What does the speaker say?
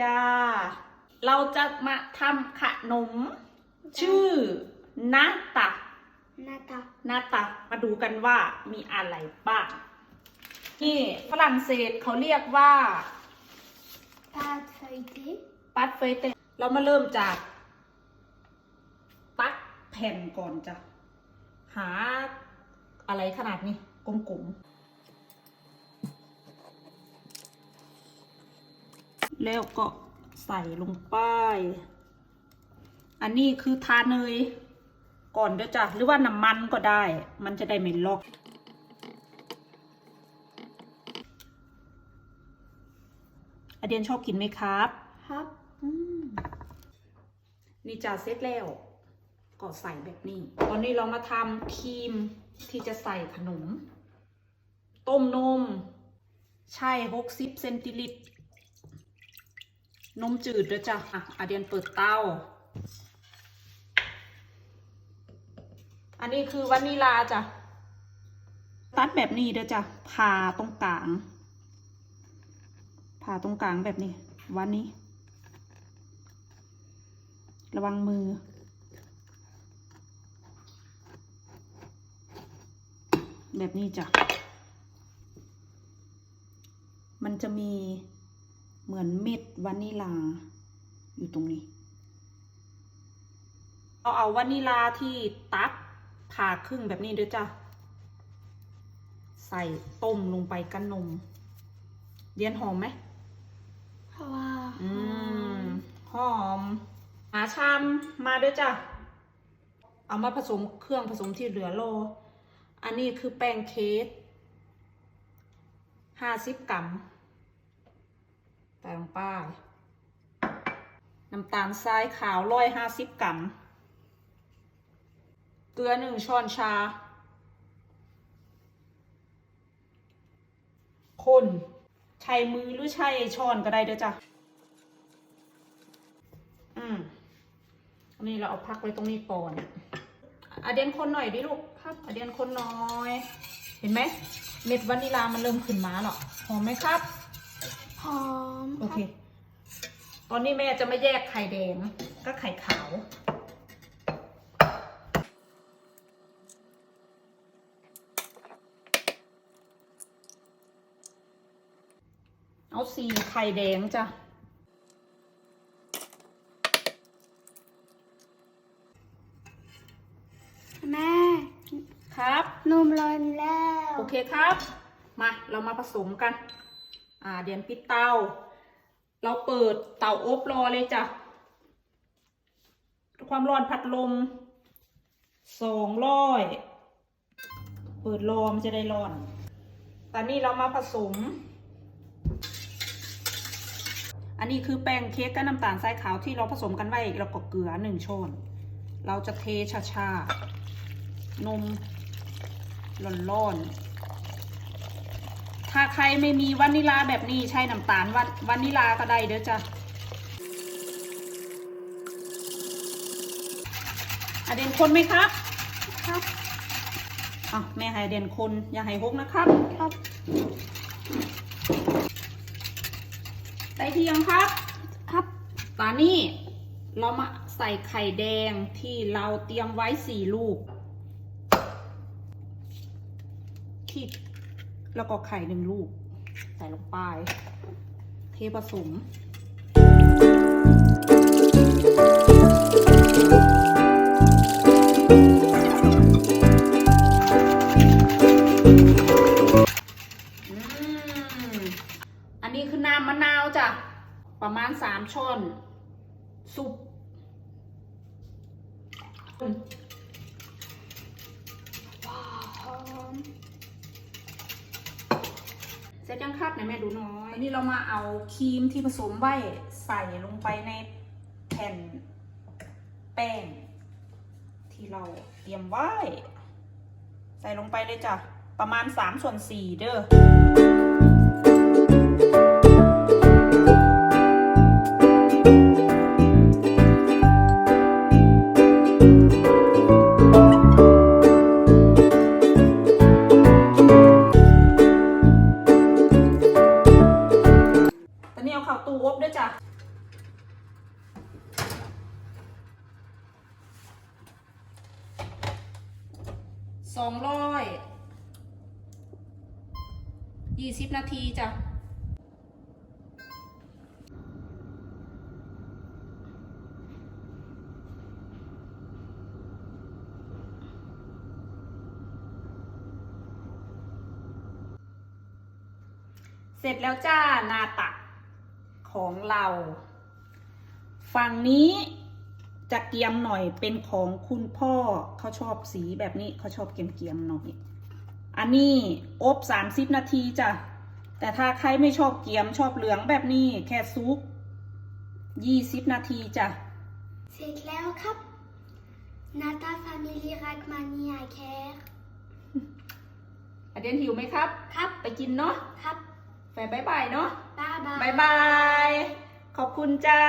จ้า เราจะมาทำขนม ชื่อนาตัก Nata. หน้าตักมาดูกันว่ามีอะไรบ้าง นี่ฝรั่งเศสเขาเรียกว่า Pâte feuilletée. ปัดเฟยเตเรามาเริ่มจาก ตักแผ่นก่อนจ้ะ หาอะไรขนาดนี้กลมๆ แล้วก็ใส่ลงไป อันนี้คือทาเนยก่อนเด้อจ้ะหรือว่าน้ำมันก็ได้ มันจะได้ไม่ลอกอเดียนชอบกินไหมครับ Hop. อืมนี่จะเสร็จแล้ว ก็ใส่แบบนี้ ตอนนี้เรามาทำครีมที่จะใส่ขนม ต้มนม ใช่หกสิบเซนติลิตร นมจืดด้วยจ้ะอะอาเดียนเปิดเตา อันนี้คือวานิลาจ้ะ ตัดแบบนี้เด้อจ้ะผ่าตรงกลาง ผ่าตรงกลางแบบนี้ วันนี้ ระวังมือ แบบนี้จ้ะ มันจะมี เหมือนเม็ดวานิลา อยู่ตรงนี้ เราเอาวานิลาที่ตัดผ่าครึ่งแบบนี้ด้วยจ้ะ ใส่ต้มลงไปกันนมเรียนหอมไหม Wow. อืม หอม หาชามมาด้วยจ้ะ เอามาผสมเครื่องผสมที่เหลือโล อันนี้คือแป้งเค้กห้าสิบกรัมใส่ลงไปน้ำตาลทรายขาวร้อยห้าสิบกรัม เกลือหนึ่งช้อนชา คนใช้มือหรือใช้ช้อนก็ได้เด้อจ้ะ อืมอันนี้เราเอาพักไว้ตรงนี้ก่อนอะเดียนคนหน่อยดิลูกครับอะเดียนคนน้อย เห็นไหม เม็ดวานิลามันเริ่มขึ้นมาหรอหอมไหมครับ Hom. โอเค ตอนนี้แม่จะมาแยกไข่แดงก็ไข่ขาว เอาสีไข่แดงจ้ะแม่ครับ นมร้อนแล้ว โอเคครับ มา เรามาผสมกัน อ่าเดียนปิดเตา เราเปิดเตาอบรอเลยจ้ะ ความร้อนพัดลมสองร้อยเปิดรอมันจะได้ร้อน ตอนนี้เรามาผสม อันนี้คือแป้งเค้กกับน้ำตาลทรายขาวที่เราผสมกันไว้แล้วก็เกลือหนึ่งช้อน เราจะเทชาๆ นมร้อนๆ ถ้าใครไม่มีวานิลาแบบนี้ใช้น้ำตาลวาวานิลาก็ได้เด้อจ้ะอะเด่นคนไหมครับ ครับอะแม่ให้เด่นคนอย่าให้หกนะครับ ครับได้ที่ยังครับ ครับตอนนี้เรามาใส่ไข่แดงที่เราเตรียมไว้สี่ลูกที่ แล้วก็ไข่หนึ่งลูก ใส่ลงไป เทผสมอืมอันนี้คือน้ำมะนาวจ้ะ ประมาณสามช้อนสุปว้าวหอม เสร็จยังครับไหนแม่ดูน้อย อันนี้เรามาเอาครีมที่ผสมไว้ใส่ลงไปในแผ่นแป้ง ที่เราเตรียมไว้ ใส่ลงไปเลยจ้ะ ประมาณสามส่วนสี่เด้อ ตูวบด้วยจ้ะสองร้อยยี่สิบนาทีจ้ะเสร็จแล้วจ้า นาตัก ของเรา ฝั่งนี้จะเกียมหน่อยเป็นของคุณพ่อเขาชอบสีแบบนี้เขาชอบเกียมเกียมๆหน่อย อันนี้อบสามสิบนาทีจ้ะ แต่ถ้าใครไม่ชอบเกียมชอบเหลืองแบบนี้แค่ซุปยี่สิบนาทีจ้ะ เสร็จแล้วครับนาตาฟามิลีรักมานีอาแคร์อเดนหิวไหมครับ ครับ ไปกินเนาะ ครับแฟนบายบายเนาะบ๊าย บายบาย ขอบคุณจ้า